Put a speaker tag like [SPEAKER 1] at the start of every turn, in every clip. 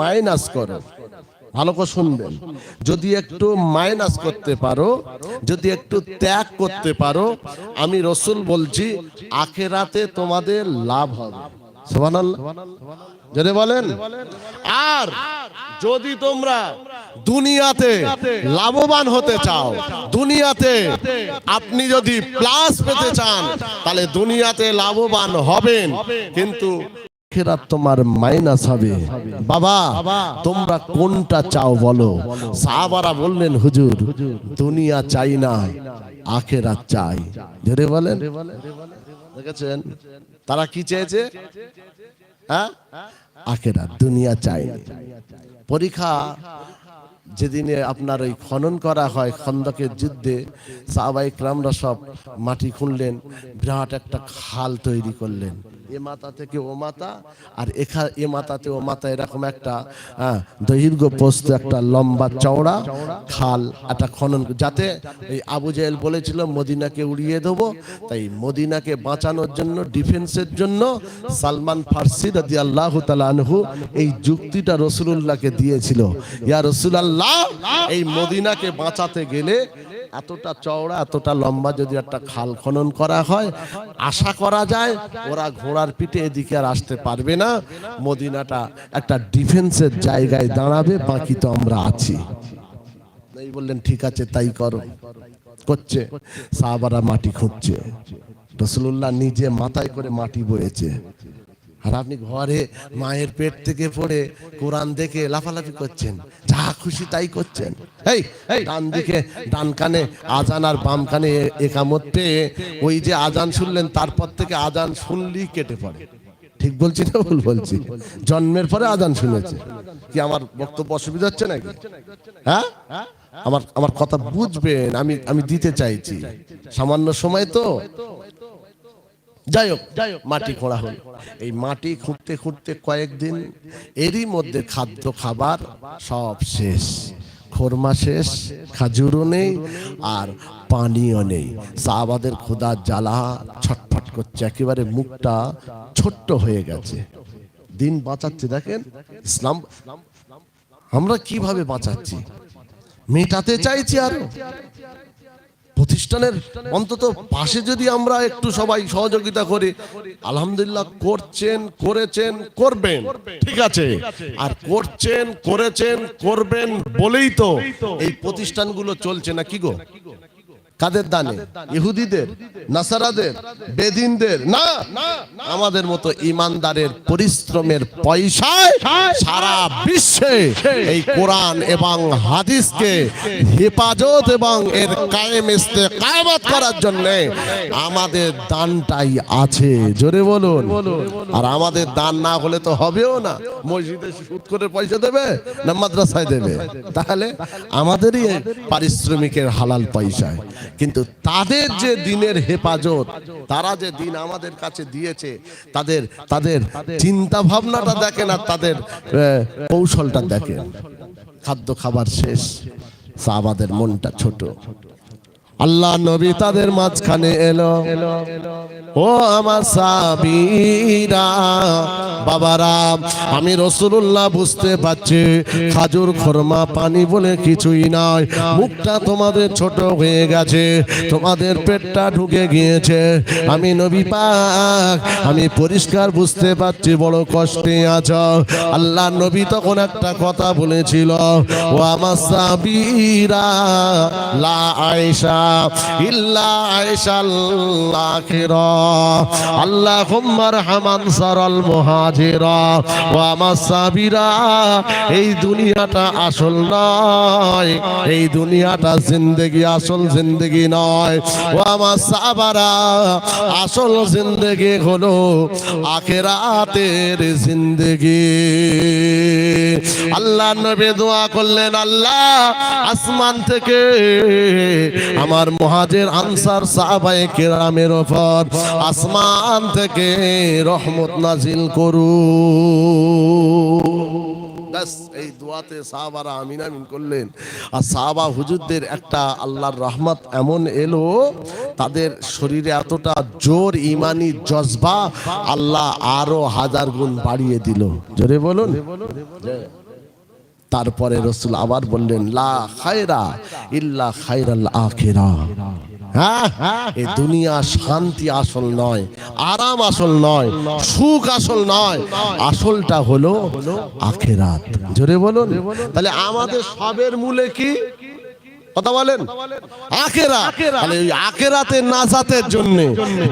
[SPEAKER 1] Minus করো। ভালো করে শুনবেন। যদি একটু মাইনাস করতে পারো, যদি একটু ত্যাগ করতে পারো, আমি রসুল বলছি, আখেরাতে তোমাদের লাভ হবে। বলেন। আর যদি তোমরা দুনিয়াতে লাভবান হতে চাও, দুনিয়াতে আপনি যদি প্লাস পেতে চান, তাহলে দুনিয়াতে লাভবান হবেন। কিন্তু আখেরাত তোমার মাইনাস হবে। বাবা, তোমরা কোনটা চাও বলো? সাহাবারা বললেন, হুজুর, দুনিয়া চাই না, আখেরাত চাই। ধরে বলেন। দেখেছেন? তারা কি চেয়েছে? হ্যাঁ? আখেরাত, দুনিয়া চাই। পরীক্ষা যেদিনে আপনার ওই খনন করা হয়, খন্দকের যুদ্ধে সাহাবাই ক্রামরা সব মাটি খুঁড়লেন, বিরাট একটা খাল তৈরি করলেন। এ মাথা থেকে ও মাথা আর এখা এ মাথাতে ও মাথা এরকম একটা হ্যাঁ, দৈর্ঘ্য পোস্ত একটা লম্বা চওড়া খাল একটা খনন যাতে এই আবু জাহেল বলেছিল মদিনাকে উড়িয়ে দেবো। তাই মদিনাকে বাঁচানোর জন্য ডিফেন্সের জন্য সালমান ফার্সি রাদি আল্লাহ আনহু এই যুক্তিটা রসুল্লাহকে দিয়েছিল। ইয়া রসুলাল্লাহ এই মদিনাকে বাঁচাতে গেলে এতটা চওড়া এতটা লম্বা যদি একটা খাল খনন করা হয় আশা করা যায় ওরা ঘোড়ার পিঠে এদিকে আর আসতে পারবে না। মদিনাটা একটা ডিফেন্সের জায়গায় দাঁড়াবে, বাকি তো আমরা আছি। এই বললেন, ঠিক আছে, তাই করো। করছে। সাহাবারা মাটি খুঁজছে রসুল্লাহ নিজে মাথায় করে মাটি বয়েছে। আর আপনি ঘরে মায়ের পেট থেকে পড়ে কোরআন দেখে লাফালাফি করছেন, যা খুশি তাই করছেন। এই ডান দিকে, ডান কানে, আজান আর বাম কানে একামত পেয়ে ওই যে আজান শুনলেন, তারপর থেকে আজান শুনলেই কেটে পড়ে। ঠিক বলছি না ভুল বলছি? জন্মের পরে আজান শুনেছে। কি আমার বক্তব্য অসুবিধা হচ্ছে নাকি? হ্যাঁ? আমার আমার কথা বুঝবেন, আমি আমি দিতে চাইছি। সামান্য সময় তো। যাই হোক মাটি খোঁড়া হল। এই মাটি খুঁড়তে খুঁড়তে কয়েকদিন এরই মধ্যে খাদ্য খাবার সব শেষ। খোরমা শেষ খাজুরও নেই আর পানিও নেই। সাহাবাদের খোদার জ্বালা ছটফট করছে একেবারে মুখটা ছোট্ট হয়ে গেছে। দিন বাঁচাচ্ছে দেখেন ইসলাম আমরা কীভাবে বাঁচাচ্ছি? মেটাতে চাইছি আরও। প্রতিষ্ঠানের অন্তত পাশে যদি আমরা একটু সবাই সহযোগিতা করি, আলহামদুলিল্লাহ করছেন, করেছেন, করবেন। ঠিক আছে? আর করছেন, করেছেন, করবেন বলেই তো এই প্রতিষ্ঠানগুলো চলছে না কি গো? কাদের দানে? ইহুদিদের, নাসারাদের, বেদিনদের? না! আমাদের মতো ইমানদারের পরিশ্রমের পয়সায় সারা বিশ্বে এই কোরআন এবং হাদিসকে হেফাজত এবং এর কায়েম কায়ামত করার জন্য আমাদের দানটাই আছে। জোরে বলুন। আর আমাদের দান না হলে তো হবেও না। মসজিদে সুদ করে পয়সা দেবে না মাদ্রাসায় দেবে? তাহলে আমাদেরই পারিশ্রমিকের হালাল পয়সায়। কিন্তু তাদের যে দিনের হেফাজত তারা যে দিন আমাদের কাছে দিয়েছে তাদের তাদের চিন্তা ভাবনাটা দেখে না তাদের আহ, কৌশলটা দেখেন খাদ্য খাবার শেষ আমাদের মনটা ছোট। আল্লাহ নবী তাদের মাঝখানে এলো। ও আমার সাবিরা বাবারা, আমি রসুল্লাহ বুঝতে পারছি, খাজুর খরমা পানি বলে কিছুই নয় মুখটা তোমাদের ছোট হয়ে গেছে, তোমাদের পেটটা ঢুকে গিয়েছে। আমি নবী পাক, আমি পরিষ্কার বুঝতে পারছি, বড় কষ্টে আছো। আল্লাহ নবী তখন একটা কথা বলেছিল, ও আমার সাবিরা লা আয়েশা ইল্লা আয়েশা আল্লাখিরা আল্লাহুম্মার হামান সারাল মুহাজিরা ও আমার সাবিরা এই দুনিয়াটা আসল নয়, এই দুনিয়াটা জিন্দেগি, আসল জিন্দেগি নয়। ও আমার সাবারা আসল জিন্দেগি হলো আখেরাতের জিন্দেগি। আল্লাহ নবী দোয়া করলেন, আল্লাহ আসমান থেকে আমার মহাজের আনসার সাহাবায়ে কেরামের ওপর আসমান থেকে রহমত নাজিল করু। ব্যাস, এই দোয়াতে সাহাবারা আমিন আমিন করলেন। আর সাহাবা হুজুরদের একটা আল্লাহর রহমত এমন এলো, তাদের শরীরে এতটা জোর ইমানি জজবা, আল্লাহ আরও হাজার গুণ বাড়িয়ে দিল। জোরে বলুন। তারপরে রসুল আবার বললেন, লা খায়রা ইল্লা খায়রাল আখিরা। হ্যাঁ এই দুনিয়া শান্তি আসল নয়, আরাম আসল নয়, সুখ আসল নয়, আসলটা হলো আখেরাত। জোরে বলুন। তাহলে আমাদের সবের মূলে কি? কথা বলেন? আখেরা। তাহলে ওই আখেরাতে নাজাতের জন্য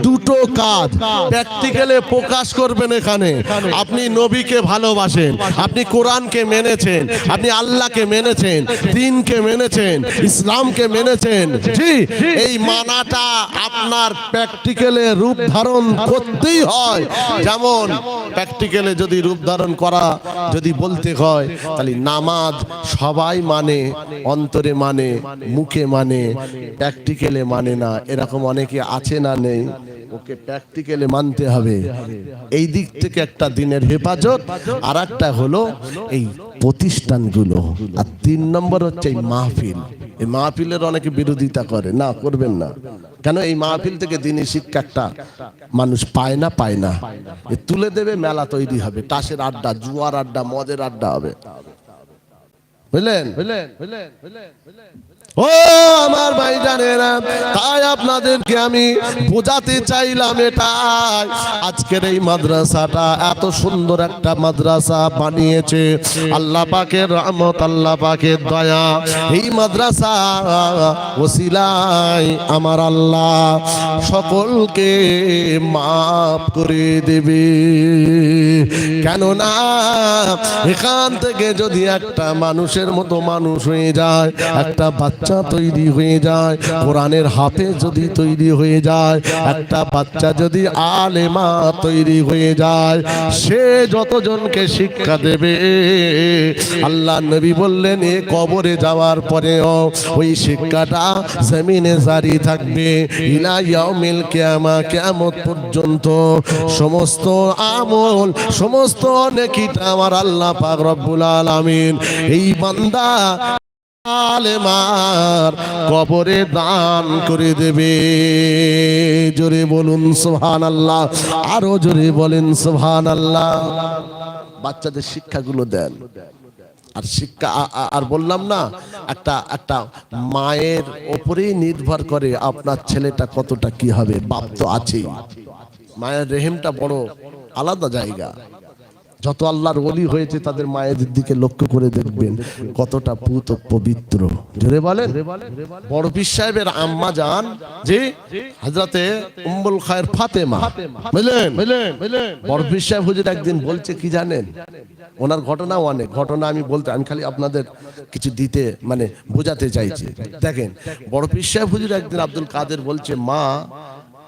[SPEAKER 1] দুটো কাজ। প্র্যাকটিক্যালে প্রকাশ করবেন এখানে। আপনি নবীকে ভালোবাসেন। আপনি কোরআনকে মেনেছেন। আপনি আল্লাহকে মেনেছেন। দিনকে মেনেছেন। ইসলামকে মেনেছেন। জি। এই মানাটা আপনার প্র্যাকটিক্যালে রূপ ধারণ করতেই হয়। যেমন প্র্যাকটিক্যালে যদি রূপ ধারণ করা যদি বলতে হয় তাহলে নামাজ সবাই মানে। অন্তরে মানে। মুখে মানে প্র্যাকটিক্যালে মানে। না। এরকম অনেকে আছে না নেই ওকে প্র্যাকটিক্যালে মানতে হবে। এই দিক থেকে একটা দিনের হেফাজত আর একটা হলো এই প্রতিষ্ঠানগুলো। আর তিন নম্বর হচ্ছে এই মাহফিল। এই মাহফিলের অনেকে বিরোধিতা করে। না করবেন না। কেন? এই মাহফিল থেকে শিক্ষা একটা মানুষ পায় না পায় না। তুলে দেবে মেলা তৈরি হবে। তাসের আড্ডা জুয়ার আড্ডা মদের আড্ডা হবে। বুঝলেন? বুঝলেন? বুঝলেন? বুঝলেন? ও আমার ভাই জানেরা তাই আপনাদেরকে আমি বোঝাতে চাইলাম এটাই। আজকের এই মাদ্রাসাটা এত সুন্দর একটা মাদ্রাসা বানিয়েছে। আল্লাহ পাকের রহমত, আল্লাহ পাকের দয়া। এই মাদ্রাসা ওসিলাই আমার আল্লাহ সকলকে মাফ করে দেবে। কেননা এখান থেকে যদি একটা মানুষের মতো মানুষ হয়ে যায়, একটা বাচ্চা তৈরি হয়ে যায়, কোরআনের হাফে যদি তৈরি হয়ে যায়, একটা বাচ্চা যদি আলেমা তৈরি হয়ে যায়, সে যতজনকে শিক্ষা দেবে, আল্লাহ নবী বললেন, এ কবরে যাওয়ার পরেও ওই শিক্ষাটা জমিনে জারি থাকবে। ইলা ইয়াউমিল কিয়ামা, কিয়ামত পর্যন্ত সমস্ত আমল, সমস্ত নেকিটা আমার আল্লাহ পাক রব্বুল আলামিন, এই বান্দা আলেমার কবরে দান করে দেবে। জোরে বলুন সুবহান আল্লাহ আরও জোরে বলেন সুবহান আল্লাহ বাচ্চাদের শিক্ষাগুলো দেন। আর শিক্ষা আর বললাম না, একটা একটা মায়ের ওপরেই নির্ভর করে আপনার ছেলেটা কতটা কি হবে, বাপ তো আছেই। মায়ের রেহেমটা বড়, আলাদা জায়গা। যত আল্লাহর ওলি হয়েছে তাদের মায়েদের দিকে লক্ষ্য করে দেখবেন কতটা পুত পবিত্র। জোরে বলেন? বড় পীর সাহেবের আম্মা যান, জি, হজরতে উম্মুল খায়ের ফাতেমা। বুঝলেন বড় পীর সাহেব হুজুর একদিন বলছে, কি জানেন? ওনার ঘটনা অনেক। ঘটনা আমি বলতে, আমি খালি আপনাদের কিছু দিতে মানে বোঝাতে চাইছি। দেখেন, বড় পীর সাহেব হুজুর একদিন আব্দুল কাদের বলছে, মা,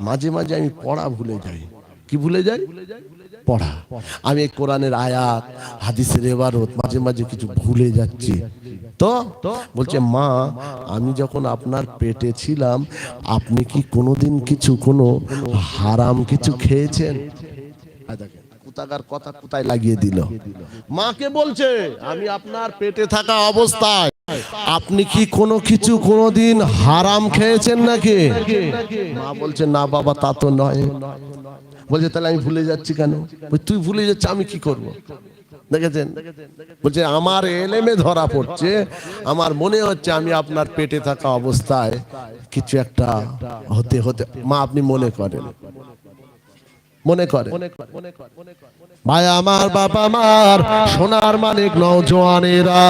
[SPEAKER 1] মাঝে মাঝে আমি পড়া ভুলে যাই। কি ভুলে যাই? পড়া। আমি কোরআনের আয়াত, হাদিসের এবারত মাঝে মাঝে কিছু ভুলে যাচ্ছি। তো বলছে, মা, আমি যখন আপনার পেটে ছিলাম, আপনি কি কোনোদিন কিছু, কোনো হারাম কিছু খেয়েছেন? কথা কোথায় লাগিয়ে দিল। মাকে বলছে, আমি আপনার পেটে থাকা অবস্থায়, আপনি কি কোনো কিছু কোনোদিন হারাম খেয়েছেন নাকি? মা বলছে, না বাবা, তা তো নয়। বলছে, তাহলে আমি ভুলে যাচ্ছি কেন? তুই ভুলে যাচ্ছি, আমি কি করব? দেখেছেন? বলছে, আমার এলেমে ধরা পড়ছে। আমার মনে হচ্ছে আমি আপনার পেটে থাকা অবস্থায় কিছু একটা হতে হতে, মা, আপনি মনে করেন। মনে করে ভাই আমার বাবা মার সোনার মানিক নৌজওয়ানেরা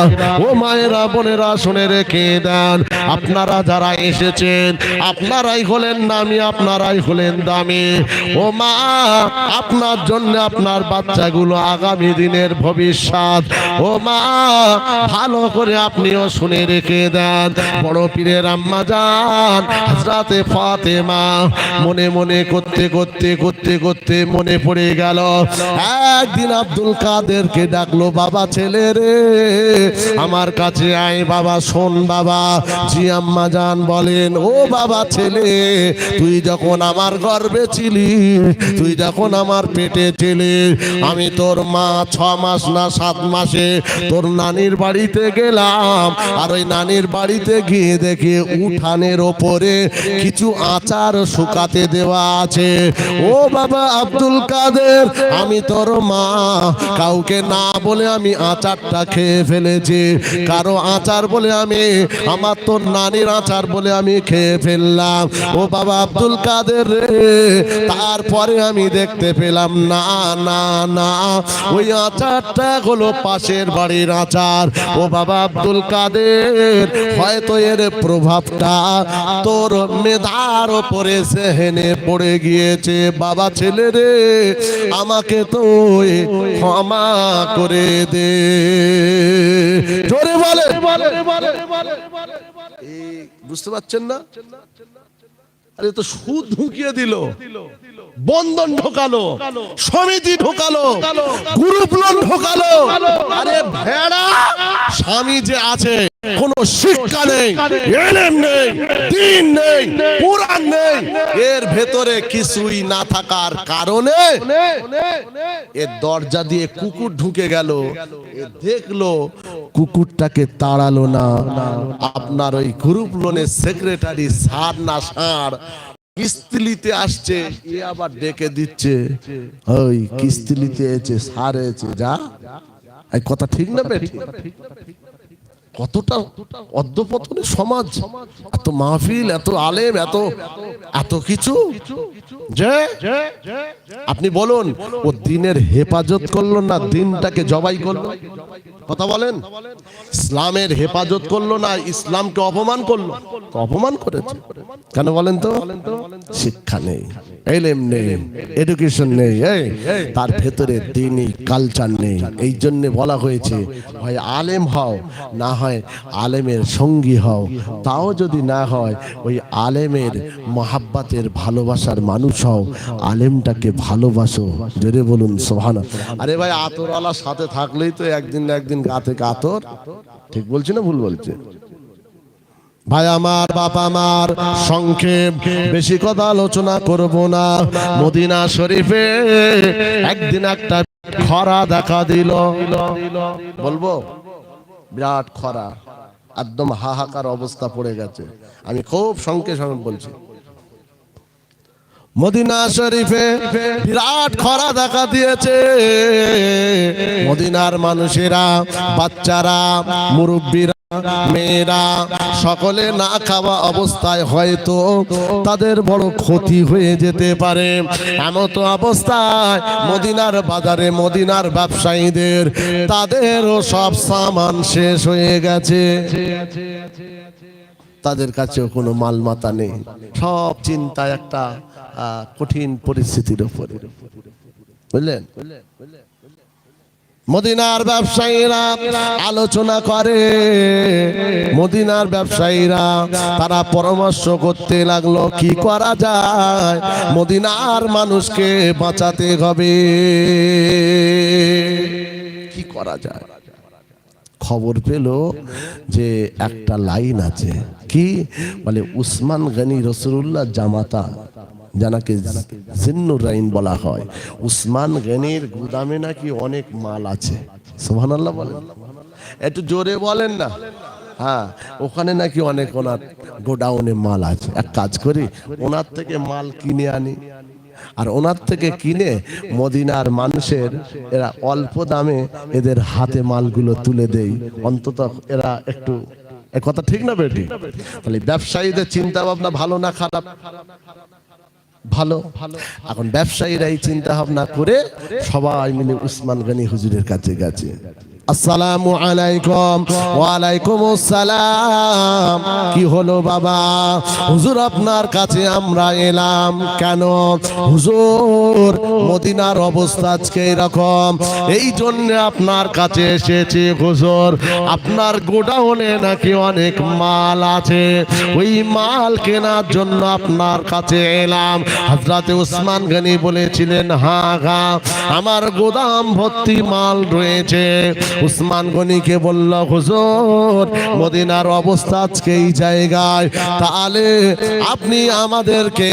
[SPEAKER 1] ও মায়েরা, বোনেরা, শুনে রেখে দেন। আপনারা যারা এসেছেন, আপনারাই হলেন নামি, আপনারাই হলেন দামি। ও মা, আপনার জন্য আপনার বাচ্চাগুলো আগামী দিনের ভবিষ্যৎ। ও মা, ভালো করে আপনিও শুনে রেখে দেন। বড় পীরের আম্মা যান হাজরাতে ফাতেমা। মনে মনে করতে করতে করতে করতে মনে পড়ে গেল। একদিন আব্দুল কাদেরকে ডাকলো, বাবা ছেলে রে, আমার কাছে আয় বাবা, শোন বাবা। জি আম্মা জান বলেন, ও বাবা ছেলে, তুই যখন আমার গর্বে ছিলি, তুই যখন আমার পেটে ছিলি, আমি তোর মা ছ মাস না সাত মাসে তোর নানির বাড়িতে গেলাম। আর ওই নানির বাড়িতে গিয়ে দেখি উঠানের ওপরে কিছু আচার শুকাতে দেওয়া আছে। ও বাবা আব্দুল কাদের, আমি তোর মা। কাউকে না বলে আমি আচারটা খেয়ে ফেলেছি। কারও আচার বলে আমি, আমার তোর নানির আচার বলে আমি খেয়ে ফেললাম। ও বাবা আব্দুল কাদের রে, তারপরে আমি দেখতে পেলাম না না না। ওই আচারটা হলো পাশের বাড়ির আচার। ও বাবা আব্দুল কাদের, হয়তো এর প্রভাবটা তোর মেধার ওপরে সেহেনে পড়ে গিয়েছে। বাবা ছেলে রে, আমাকে তো ক্ষমা করে দে। জোরে বলে। বুঝতে পারছেন না? আরে তো সুদ ঢুকিয়ে দিল। বন্ধন ঢোকালো। সমিতি ঢোকালো। Group loan ঢোকালো। আরে ভেড়া স্বামী যে আছে কোনো শিক্ষা নেই, এলেম নেই, দিন নেই পুরাণ নেই। এর ভেতরে কিছুই না থাকার কারণে এর দরজা দিয়ে কুকুর ঢুকে গেল। দেখল কুকুরটাকে তাড়ালো না। আপনার ওই গ্রুপ লোনের সেক্রেটারি সার না সার কিস্তিলিতে আসছে, এ আবার ডেকে দিচ্ছে। ওই কিস্তিলিতে এসে সার এসে যা। এই কথা ঠিক না বেঠিক কতটা অধ্যপতনের সমাজ, এত মাহফিল, এত আলেম, এত এত কিছু? যে, আপনি বলুন, ও দিনের হেফাজত করল না, দিনটাকে জবাই করল? কথা বলেন। ইসলামের হেফাজত করল না, ইসলামকে অপমান করল? অপমান করেছে। কেন বলেন তো? শিক্ষা নেই, এলেম নেই, এডুকেশন নেই, এই, তার ভেতরে দিনই কালচার নেই। এই জন্য বলা হয়েছে হয় আলেম হও, না হয়, আলেমের সঙ্গী হও। তাও যদি না হয়, ওই আলেমের মহাব্বাতের ভালোবাসার মানুষ হও। আলেমটাকে ভালোবাসো। জোরে বলুন সোহানা আরে ভাই, আতরওয়ালার সাথে থাকলেই তো একদিন না একদিন গা থেকে আতর। ঠিক বলছি না ভুল বলছে? ভাই, আমার বাপ আমার সংক্ষেপ, বেশি কথা আলোচনা করব না। মদিনা শরীফে একদিন একটা খরা দেখা দিল। বলব? বিরাট খরা, একদম হাহাকার অবস্থা পড়ে গেছে। আমি খুব সংকে সঙ্গে বলছি। মদিনা শরীফে বিরাট খরা দেখা দিয়েছে। মদিনার মানুষেরা, বাচ্চারা, মুরব্বীরা মেয়েরা সকলে না খাওয়া অবস্থায় হয়তো তাদের বড় ক্ষতি হয়ে যেতে পারে। এমত অবস্থায় মদিনার বাজারে মদিনার ব্যবসায়ীদের তাদেরও সব সামান শেষ হয়ে গেছে। তাদের কাছেও কোনো মালমাতা নেই। সব চিন্তা একটা কঠিন পরিস্থিতির উপরে। বুঝলেন? মদিনার ব্যবসায়ীরা আলোচনা করে। মদিনার ব্যবসায়ীরা তারা পরামর্শ করতে লাগল, কি করা যায়? মদিনার মানুষকে বাঁচাতে হবে। কি করা যায়? খবর পেল যে একটা লাইন আছে। কি? বলে, উসমান গনি রসুল্লাহ জামাতা জানাকে জিন্নুর রাইন বলা হয়। উসমান গনির গুদামে নাকি অনেক মাল আছে। সোহান আল্লাহ বলেন। একটু জোরে বলেন না। হ্যাঁ ওখানে নাকি অনেক ওনার গোডাউনে মাল আছে। এক কাজ করি, ওনার থেকে মাল কিনে আনি। আর ওনার থেকে কিনে মদিনার মানুষের, এরা অল্প দামে এদের হাতে মালগুলো তুলে দেই। অন্তত এরা একটু কথা ঠিক না বেটি? তাহলে ব্যবসায়ীদের চিন্তা ভাবনা ভালো না খারাপ? ভালো। এখন ব্যবসায়ীরা এই চিন্তা ভাবনা করে সবাই মিলে উসমান গানি হুজুরের কাছে গেছে। আসসালামু আলাইকুম। ওয়ালাইকুম আসসালাম কি হলো বাবা? হুজুর, আপনার কাছে আমরা এলাম কেন? হুজুর, মদিনার অবস্থা আজকে এরকম। এই জন্য আপনার কাছে এসেছি, হুজুর। আপনার গোডাউনে নাকি অনেক মাল আছে। ওই মাল কেনার জন্য আপনার কাছে এলাম। হজরতে উসমান গনি বলেছিলেন হা হা আমার গোদাম ভর্তি মাল রয়েছে। উসমান গনিকে বলল, হুজুর, মদিনার অবস্থা আজকে এই জায়গায়। তাহলে আপনি আমাদেরকে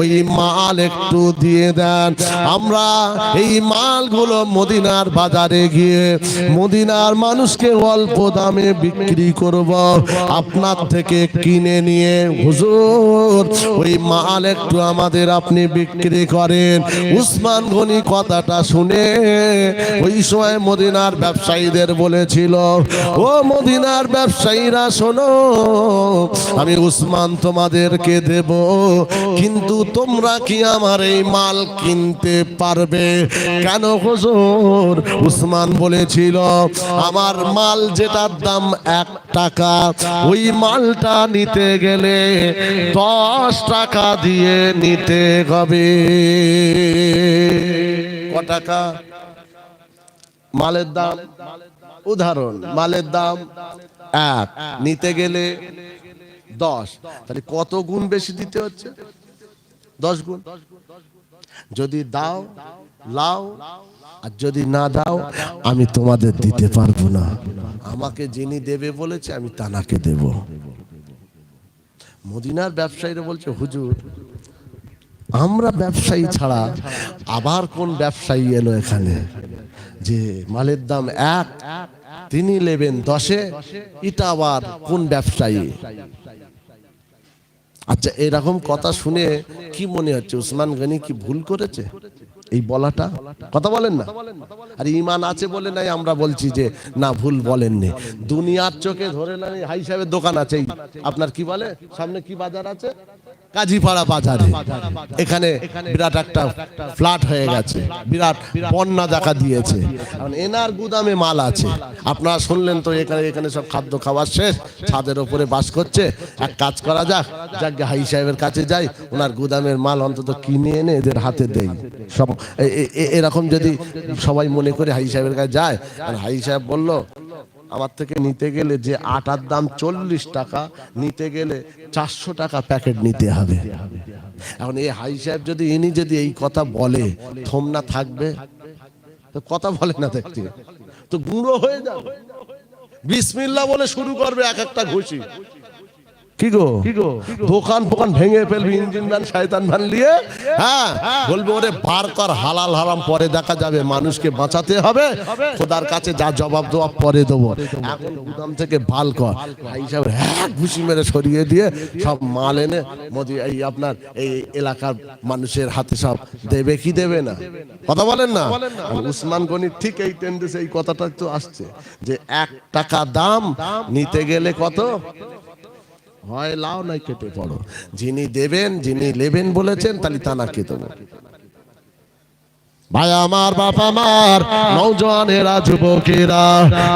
[SPEAKER 1] ওই মাল একটু দিয়ে দেন। আমরা এই মালগুলো মদিনার বাজারে গিয়ে মদিনার মানুষকে অল্প দামে বিক্রি করব। আপনার থেকে কিনে নিয়ে, হুজুর, ওই মাল একটু আমাদের আপনি বিক্রি করেন। উসমান গনি কথাটা শুনে ওই সময় মদিনার ব্যবসায়ীদের বলেছিল, ও মদিনার ব্যবসায়ীরা, শোনো, আমি উসমান তোমাদেরকে দেব, কিন্তু তোমরা কি আমার এই মাল কিনতে পারবে? কেন হুজুর? উসমান বলেছিল, আমার মাল যেটার দাম এক টাকা, ওই মালটা নিতে গেলে দশ টাকা দিয়ে নিতে হবে। ক টাকা? মালের দাম উদাহরণ, মালের দাম এক, নিতে গেলে দশ। তাহলে কত গুণ বেশি দিতে হচ্ছে? দশ গুণ। যদি দাও, লাও, আর যদি না দাও, আমি তোমাদের দিতে পারব না। আমাকে যিনি দেবে বলেছে, আমি তানাকে দেব। মদিনার ব্যবসায়ীরা বলছে, হুজুর, আমরা ব্যবসায়ী ছাড়া আবার কোন ব্যবসায়ী এলো এখানে? যে মালের দাম এক, তিনি নেবেন দশে, এটা আবার কোন ব্যবসায়ী? আচ্ছা এরকম কথা শুনে কি মনে হচ্ছে? উসমান গনি কি ভুল করেছে? এই বলাটা? কথা বলেন না। আর, ইমান আছে বলে নাই আমরা বলছি যে, না, ভুল বলেননি। দুনিয়ার চোখে ধরে না হাই সাহেবের দোকান আছে আপনার কি বলে? সামনে কি বাজার আছে? কাজীপাড়া বাজারে। এখানে বিরাট একটা ফ্ল্যাট হয়ে গেছে। বিরাট বন্যা দেখা দিয়েছে। এনার গুদামে মাল আছে। আপনারা শুনলেন তো এখানে এখানে সব খাদ্য খাওয়ার শেষ। ছাদের ওপরে বাস করছে। এক কাজ করা যাক। যাক হাই সাহেবের কাছে যাই। ওনার গুদামের মাল অন্তত কিনে এনে এদের হাতে দেই। সব এরকম যদি সবাই মনে করে হাই সাহেবের কাছে যায় আর হাই সাহেব বলল আমার থেকে নিতে গেলে যে আটার দাম চল্লিশ টাকা, নিতে গেলে চারশো টাকা প্যাকেট নিতে হবে। এখন এই হাই সাহেব যদি, ইনি যদি এই কথা বলে, থমনা থাকবে কথা বলে না দেখতে তো গুঁড়ো হয়ে যাবে। বিসমিল্লা বলে শুরু করবে এক একটা ঘুষি। কি গো? দোকান ফোকান ভেঙে ফেলবি ইঞ্জিন ভ্যান শয়তান ভ্যান নিয়ে? হ্যাঁ বলবে ওরে বার কর হালাল হারাম পরে দেখা যাবে মানুষকে বাঁচাতে হবে। খোদার কাছে যা জবাব দেওয়া পরে দেবো। এখন গুদাম থেকে ভালো কর। সাহেব হ্যাঁ ঘুষি মেরে সরিয়ে দিয়ে সব মাল এনে মোদি এই আপনার এই এলাকার মানুষের হাতে সব দেবে কি দেবে না? কথা বলেন না? উসমান গনি ঠিক এই টেন্ডেন্সি এই কথাটা তো আসছে যে এক টাকা দাম নিতে গেলে কত? হয় লাও নাই কেটে পড়ো। যিনি দেবেন যিনি নেবেন বলেছেন তাহলে তানাকে দেবো ভাই, আমার বাপ আমার নৌজওয়ানেরা যুবকেরা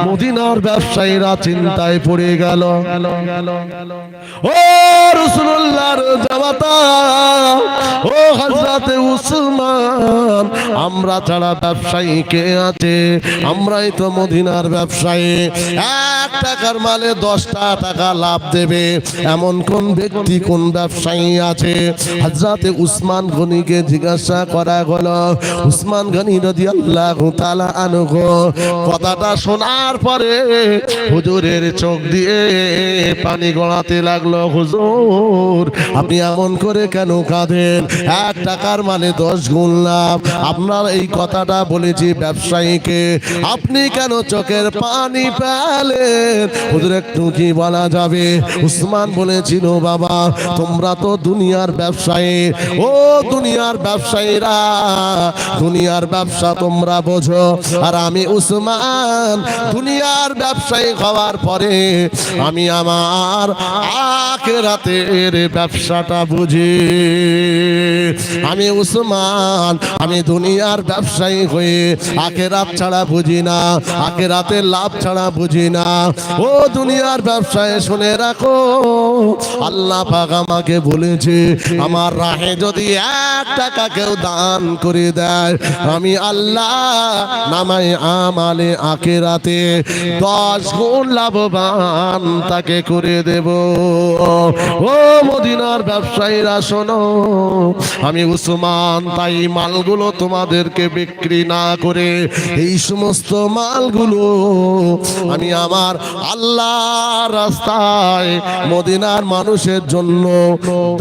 [SPEAKER 1] মদিনার ব্যবসায়ীরা চিন্তায় পড়ে গেল। ও রসুল্লাহর ও হজরতে উসমান, আমরা ছাড়া ব্যবসায়ী কে আছে, আমরাই তো মদিনার ব্যবসায়ী। এক টাকার মালে দশটা টাকা লাভ দেবে। এমন কোন ব্যক্তি, কোন ব্যবসায়ী আছে? হজরতে উসমান গনিকে জিজ্ঞাসা করা হলো উসমান গনি নদী আল্লাহ তালা আনুগো কথাটা শোনার পরে হুজুরের চোখ দিয়ে পানি গড়াতে লাগল, হুজুর, আপনি এমন করে কেন কাঁদেন? এক টাকার মানে দশ গুণ লাভ। আপনার এই কথাটা বলেছি ব্যবসায়ীকে, আপনি কেন চোখের পানি পেলেন হুজুর, একটু কি বলা যাবে? উসমান বলেছিল, বাবা, তোমরা তো দুনিয়ার ব্যবসায়ী। ও দুনিয়ার ব্যবসায়ীরা দুনিয়ার ব্যবসা তোমরা বোঝো। আর আমি উসমান, দুনিয়ার ব্যবসায়ী হওয়ার পরে আমি আমার আখেরাতের ব্যবসাটা বুঝি। আমি উসমান, আমি দুনিয়ার ব্যবসায়ী হয়ে আখেরাত ছাড়া বুঝি না আখেরাতের লাভ ছাড়া বুঝি না। ও দুনিয়ার ব্যবসায়, শুনে রাখো, আল্লাহ পাক আমাকে বলেছে, আমার রাহে যদি এক টাকা কেউ দান করে দেয় আমি আল্লাহ নামাই আমালে আখেরাতে দশ গুণ লাভবান তাকে করে দেব। ও মদিনার ব্যবসায়ীরা, শোনো, আমি উসমান, তাই মালগুলো তোমাদেরকে বিক্রি না করে এই সমস্ত মালগুলো আমি আমার আল্লাহ রাস্তায় মদিনার মানুষের জন্য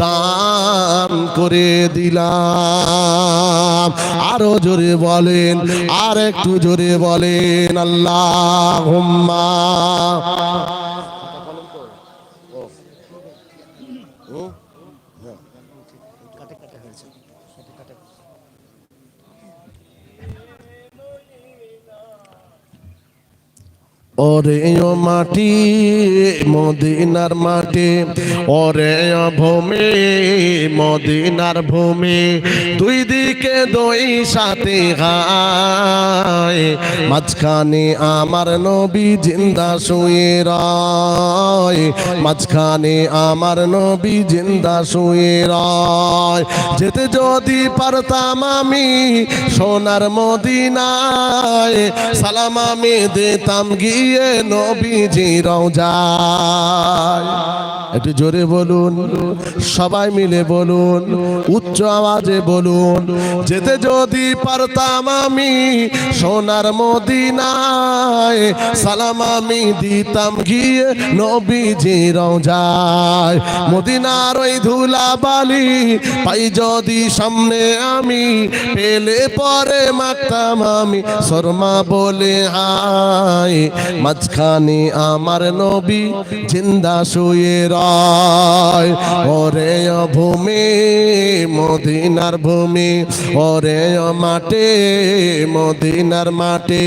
[SPEAKER 1] দান করে দিলাম। আরও জোরে বলেন আর একটু জোরে বলেন আল্লাহ ওরে ও মাটি, মদিনার মাটি, ওরে ভূমি, মদিনার ভূমি, দুই দিকে দুই সাথে গায়, মাঝখানে আমার নবী জিন্দা শুয়ে রয়, মাঝখানে আমার নবী জিন্দা শুয়ে রয়। যেতে যদি পারতাম আমি সোনার মদিনায়, সালাম আমি দিতাম গিয়ে নবীজি রওজায় একটু জোরে বলুন, সবাই মিলে বলুন, উচ্চ আওয়াজে বলুন, যেতে যদি পারতাম আমি সোনার মদিনায়, সালাম আমি দিতাম গিয়ে নবীজি রওজায়। মদিনার ওই ধুলা বালি পাই যদি সামনে আমি, পেলে পরে মাখতাম আমি, শর্মা বলে হাই মাঝখানে আমার নবী জিন্দা শুয়ে রয়। ওরে ভূমি, মদিনার ভূমি, ওরে মাঠে মদিনার মাঠে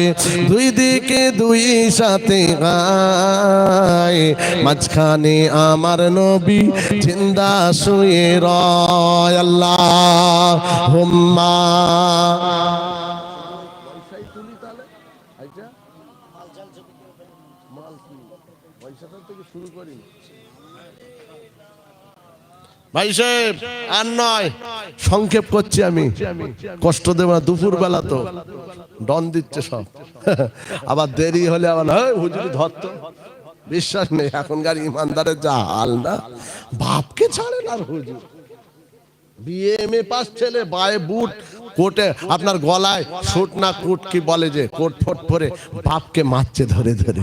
[SPEAKER 1] দুই দিকে দুই সাথে গায় মাঝখানে আমার নবী জিন্দা শুয়ে রয়। আল্লাহ হুম্মা। ভাই সাহেব আর নয় সংক্ষেপ করছি আমি। কষ্ট দেব না দুপুর বেলা তো। ডন দিচ্ছে সব। আবার দেরি হলে আবার "হেই, হুজুরি ধরতো। বিশ্বাস নেই এখনকার ইমানদারের যা হাল না। বাপকে ছাড়ে না আর হুজুর। বিয়ে এম এ পাস ছেলে বায়ে বুট কোটে আপনার গলায় শুট না কুট কি বলে যে কোট ফোট পরে বাপকে মারছে ধরে ধরে।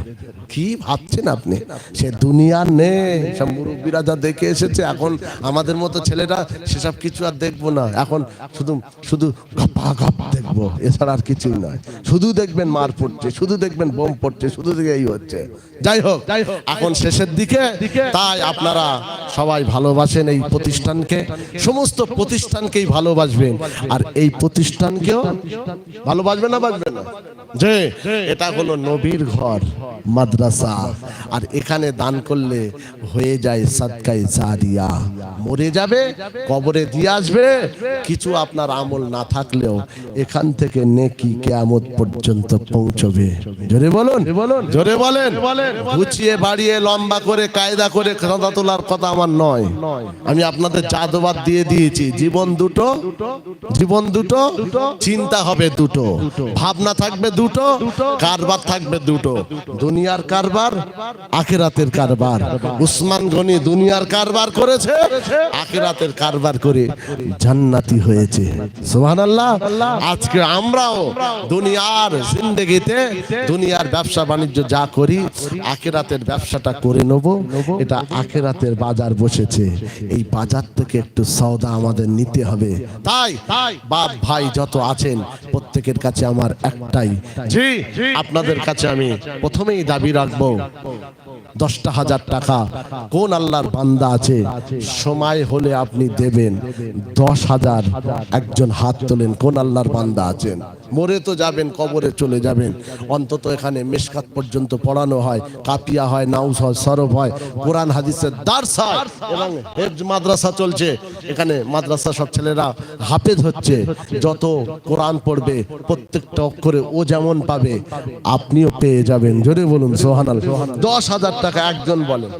[SPEAKER 1] কি ভাবছেন আপনি? সে দুনিয়ার নেই। সব মুরব্বীরা যা দেখে এসেছে এখন আমাদের মতো ছেলেরা সেসব কিছু আর দেখব না। এখন শুধু শুধু গপা গপ দেখব। এছাড়া আর কিছুই নয়। শুধু দেখবেন মার পড়ছে শুধু দেখবেন বোম পড়ছে শুধু দিকে এই হচ্ছে। যাই হোক যাই হোক। এখন শেষের দিকে। তাই আপনারা সবাই ভালোবাসেন এই প্রতিষ্ঠানকে। সমস্ত প্রতিষ্ঠানকেই ভালোবাসবেন। আর এই প্রতিষ্ঠানকেও ভালোবাসবে না বাসবেন না? যে, এটা হলো নবীর ঘর, মাদ্রাসা। আর এখানে দান করলে হয়ে যায় সাদকাই জারিয়া মরে যাবে, কবরে দিয়ে আসবে। কিছু আপনার আমল না থাকলেও এখান থেকে নেকি কেয়ামত পর্যন্ত পৌঁছবে। জোরে বলুন, জোরে বলেন। গুছিয়ে বাড়িয়ে লম্বা করে, কায়দা করে খাদা তোলার কথা আমার নয়। আমি আপনাদের জাদবাদ দিয়ে দিয়েছি, জীবন দুটো জীবন দুটো, চিন্তা হবে দুটো, ভাবনা থাকবে দুটো, কারবার থাকবে দুটো, দুনিয়ার কারবার, আখেরাতের কারবার। উসমান গনি দুনিয়ার কারবার করেছে, আখেরাতের কারবার করে জান্নাতি হয়েছে। সুবহানাল্লাহ, আজকে আমরাও দুনিয়ার জিন্দেগিতে দুনিয়ার ব্যবসা বাণিজ্য যা করি, আখেরাতের ব্যবসাটা করে নেব। এটা আখেরাতের বাজার বসেছে। এই বাজার থেকে একটু সওদা আমাদের নিতে হবে। তাই বাপ ভাই যত আছেন প্রত্যেকের কাছে আমার একটাই। জি। আপনাদের কাছে আমি প্রথমেই দাবি রাখব দশটা হাজার টাকা কোন আল্লাহর বান্দা আছে সময় হলে আপনি দেবেন। দশ হাজার একজন হাত তোলেন কোন আল্লাহর বান্দা আছেন। মরে তো যাবেন, কবরে চলে যাবেন। অন্তত এখানে মেশকাত পর্যন্ত পড়ানো হয় কাপিয়া হয় নাউস হয়, সরব হয়, কোরআন, হাদিসের দার্স হয় এবং মাদ্রাসা চলছে। এখানে মাদ্রাসা সব ছেলেরা হাফেজ হচ্ছে। যত কোরআন পড়বে, প্রত্যেকটা অক্ষরে ও যেমন পাবে, আপনিও পেয়ে যাবেন। জোরে বলুন, সোহানাল দশ হাজার টাকা একজন বলেন।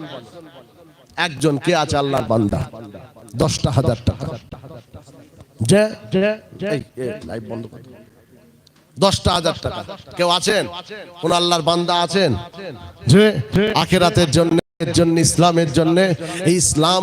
[SPEAKER 1] একজন কে আছে আল্লাহর বান্দা? দশটা হাজার টাকা। যে লাইভ বন্ধ কর। দশটা হাজার টাকা। কেউ আছেন? কোন আল্লাহর বান্দা আছেন? যে আখেরাতের জন্য জন্য ইসলামের জন্য এই ইসলাম